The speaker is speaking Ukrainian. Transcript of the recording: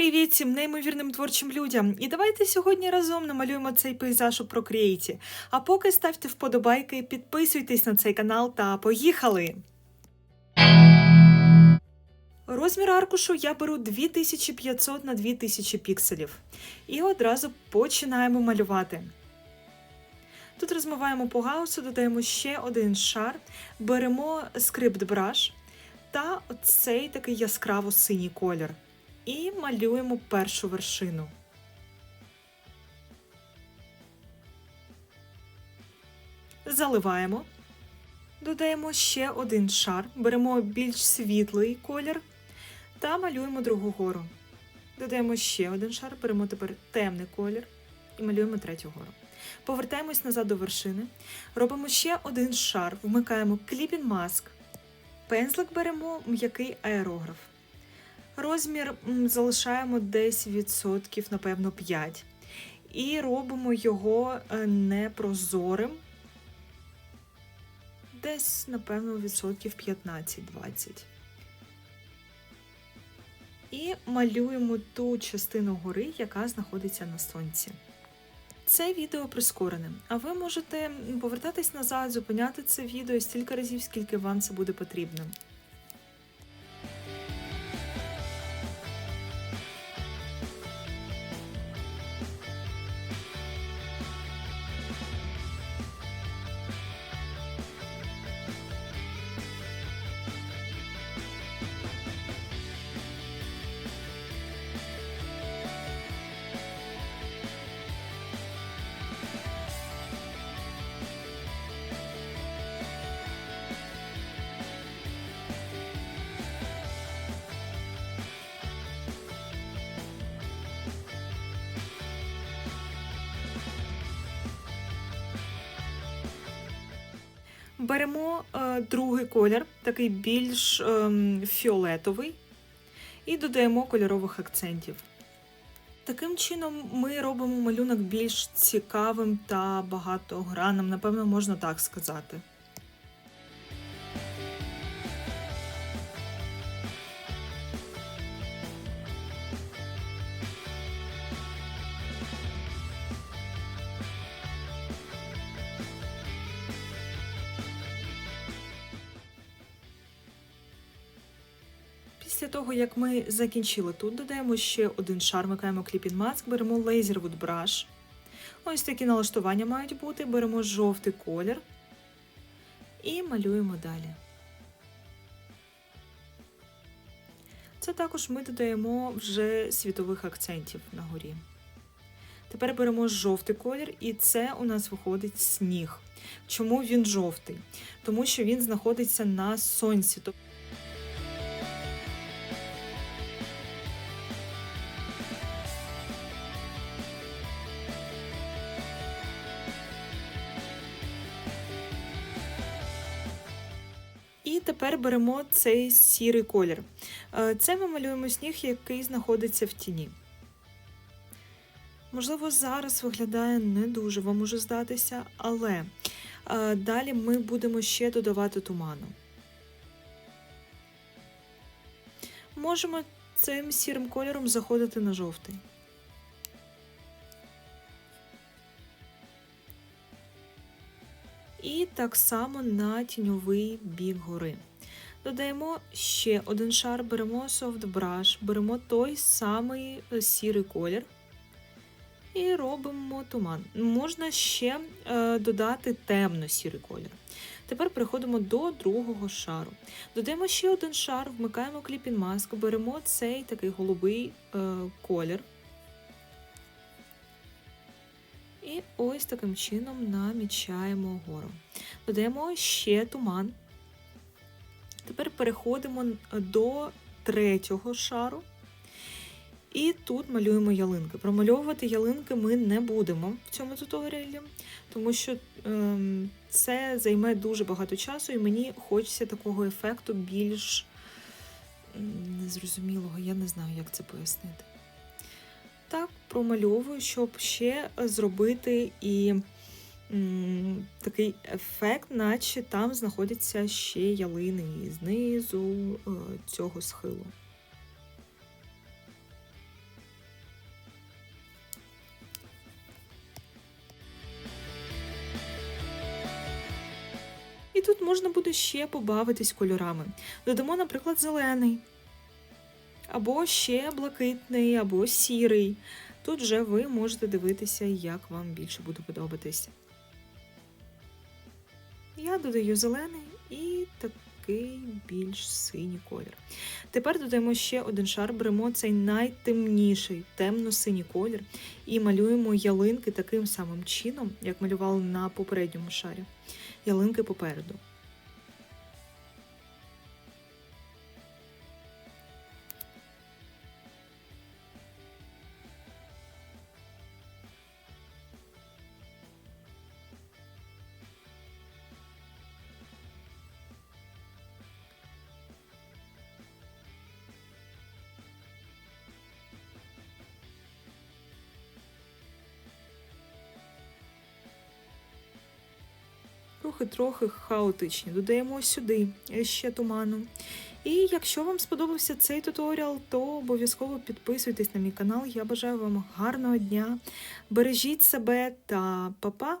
Привіт всім неймовірним творчим людям! І давайте сьогодні разом намалюємо цей пейзаж у Procreate. А поки ставте вподобайки, підписуйтесь на цей канал та поїхали! Розмір аркушу я беру 2500 на 2000 пікселів. І одразу починаємо малювати. Тут розмиваємо по гаусу, додаємо ще один шар, беремо скрипт браш та цей такий яскраво синій колір. І малюємо першу вершину. Заливаємо. Додаємо ще один шар, беремо більш світлий колір та малюємо другу гору. Додаємо ще один шар, беремо тепер темний колір і малюємо третю гору. Повертаємось назад до вершини. Робимо ще один шар, вмикаємо Clipping Mask. Пензлик беремо м'який аерограф. Розмір залишаємо десь відсотків, напевно, 5. І робимо його е, непрозорим. Десь, напевно, відсотків 15-20. І малюємо ту частину гори, яка знаходиться на сонці. Це відео прискорене, а ви можете повертатись назад, зупиняти це відео стільки разів, скільки вам це буде потрібно. Беремо е, другий колір, такий більш е, фіолетовий, і додаємо кольорових акцентів. Таким чином ми робимо малюнок більш цікавим та багатогранним, напевно, можна так сказати. Після того, як ми закінчили тут, додаємо ще один шар, вмикаємо Clipping Mask, беремо Laserwood Brush. Ось такі налаштування мають бути. Беремо жовтий колір і малюємо далі. Це також ми додаємо вже світових акцентів на горі. Тепер беремо жовтий колір, і це у нас виходить сніг. Чому він жовтий? Тому що він знаходиться на сонці. І тепер беремо цей сірий колір. Е, Це ми малюємо сніг, який знаходиться в тіні. Можливо, зараз виглядає не дуже, вам може здатися, але е, далі ми будемо ще додавати туману. Можемо цим сірим кольором заходити на жовтий. І так само на тіньовий бік гори. Додаємо ще один шар, беремо soft brush, беремо той самий е, сірий колір і робимо туман. Можна ще е, додати темно-сірий колір. Тепер переходимо до другого шару. Додаємо ще один шар, вмикаємо Clipping Mask, беремо цей такий голубий е, колір. І ось таким чином намічаємо гору. Додаємо ще туман. Тепер переходимо до третього шару. І тут малюємо ялинки. Промальовувати ялинки ми не будемо в цьому туторіалі, тому що ем, це займе дуже багато часу, і мені хочеться такого ефекту більш незрозумілого, я не знаю, як це пояснити так промальовую, щоб ще е, зробити і м, такий ефект, наче там знаходяться ще ялини знизу е, цього схилу. І тут можна буде ще побавитись кольорами. Додамо, наприклад, зелений або ще блакитний, або сірий. Тут вже ви можете дивитися, як вам більше буде подобатись. Я додаю зелений і такий більш синій колір. Тепер додаємо ще один шар, беремо цей найтемніший темно-синій колір і малюємо ялинки таким самим чином, як малювали на попередньому шарі. Ялинки попереду. Трохи-трохи хаотичні. Додаємо сюди ще туману. І якщо вам сподобався цей туторіал, то обов'язково підписуйтесь на мій канал. Я бажаю вам гарного дня. Бережіть себе та па-па!